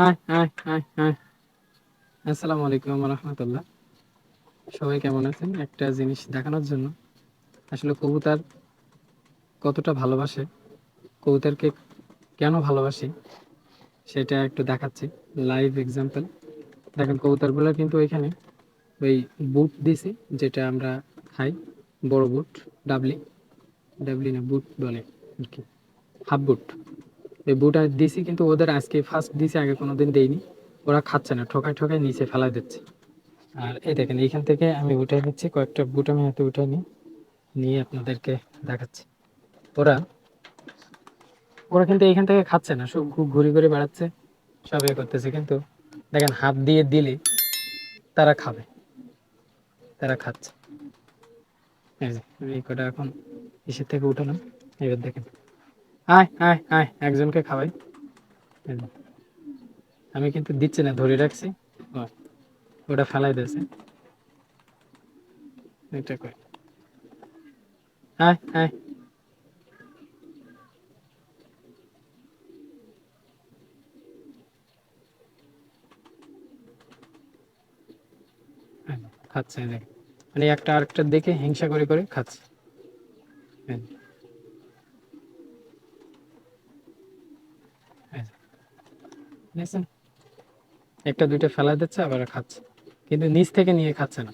High high high high আসসালামু আলাইকুম রহমতুল্লাহ। সবাই কেমন আছেন? একটা জিনিস দেখানোর জন্য। আসলে কবুতর কতটা ভালোবাসে, কবুতরকে কেন ভালোবাসি সেটা একটু দেখাচ্ছি। লাইভ এক্সাম্পল দেখেন, কবুতরগুলো কিন্তু এখানে ওই বুট দিছি, যেটা আমরা খাই, বড় বুট, ডাবলি। ডাবলি না, বুট বলে আর কি। হাফ বুট। এই বুট দিছি কিন্তু ওদের আজকে ফার্স্ট দিছি, আগে কোনো দিন দেইনি। ওরা খাচ্ছে না, ঠোকায় ঠোকায় নিচে ফেলা দিচ্ছে। আর এই দেখেন, এইখান থেকে আমি উঠে নিচ্ছি, কয়েকটা বুট আমি হাতে উঠে নিই, নিয়ে আপনাদেরকে দেখাচ্ছি। ওরা ওরা কিন্তু এইখান থেকে খাচ্ছে না, সব ঘুরে ঘুরে বেড়াচ্ছে, সব এ করতেছে। কিন্তু দেখেন, হাত দিয়ে দিলে তারা খাবে, তারা খাচ্ছে। এই কটা এখন ইসের থেকে উঠালাম। এবার দেখেন। আয় আয় আয়, একজনকে খাওয়াই। আমি কিন্তু দিচ্ছি না, ধরে রাখছি। ওটা ফেলাই দিয়েছে। খাচ্ছে মানে একটা আরেকটা দেখে হিংসা করে করে খাচ্ছে এই যে। এই যে। দেখছেন একটা, দুইটা ফেলা দিচ্ছে, আবার খাচ্ছে। কিন্তু নিচ থেকে নিয়ে খাচ্ছে না।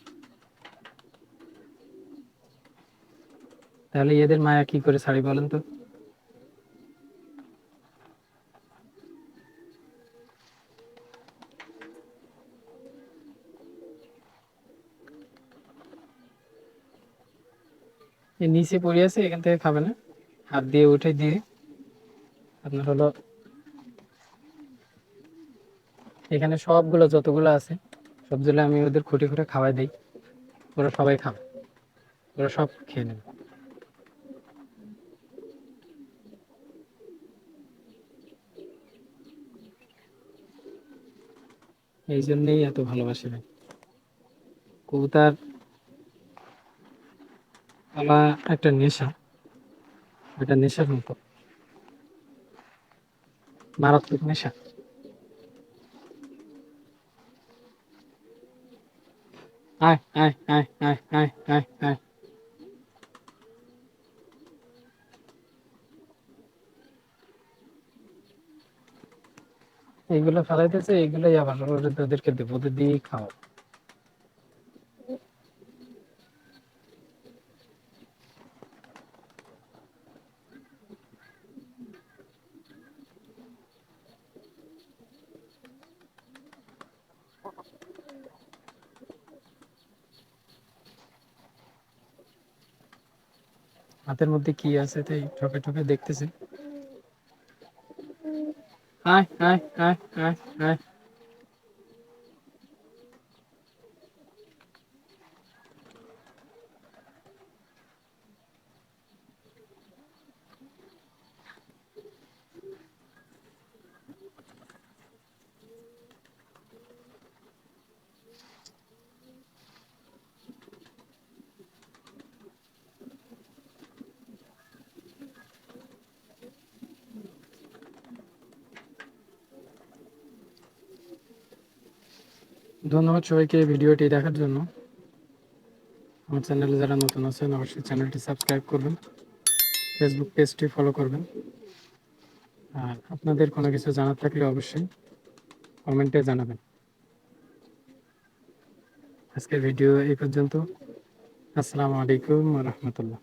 তাহলে এদের মায়া কি করে ছাড়ি বলেন তো? নিচে পড়ে আছে, এখান থেকে খাবে না। হাত দিয়ে উঠে দিয়ে। আপনার হলো এখানে সবগুলো যতগুলো আছে, সবগুলো আমি ওদের খুঁটে খুঁটে খাওয়াই দিই। ওরা সবাই খাবে ওরা সব খেয়ে নেবে। এই জন্যেই এত ভালোবাসি ভাই। কবুতার পালা একটা নেশা। এটা নেশার মতো। মারাত্মক নেশা। আয় আয় আয় আয় আয় আয় আয় এইগুলো ফেলাইতেছে, এইগুলোই আবার ওদের- ওদেরকে দেবো, ওদের দিয়েই খাও হাতের মধ্যে কি আছে তাই ঠকে ঠকে দেখতেছে। আয় আয় আয় আয় আয়। ধন্যবাদ সবাইকে ভিডিওটি দেখার জন্য। আমার চ্যানেলে যারা নতুন আছেন, অবশ্যই চ্যানেলটি সাবস্ক্রাইব করবেন ফেসবুক পেজটি ফলো করবেন। আর আপনাদের কোনো কিছু জানার থাকলে অবশ্যই কমেন্টে জানাবেন। আজকের ভিডিও এই পর্যন্ত। আসসালামু আলাইকুম রহমতুল্লাহ।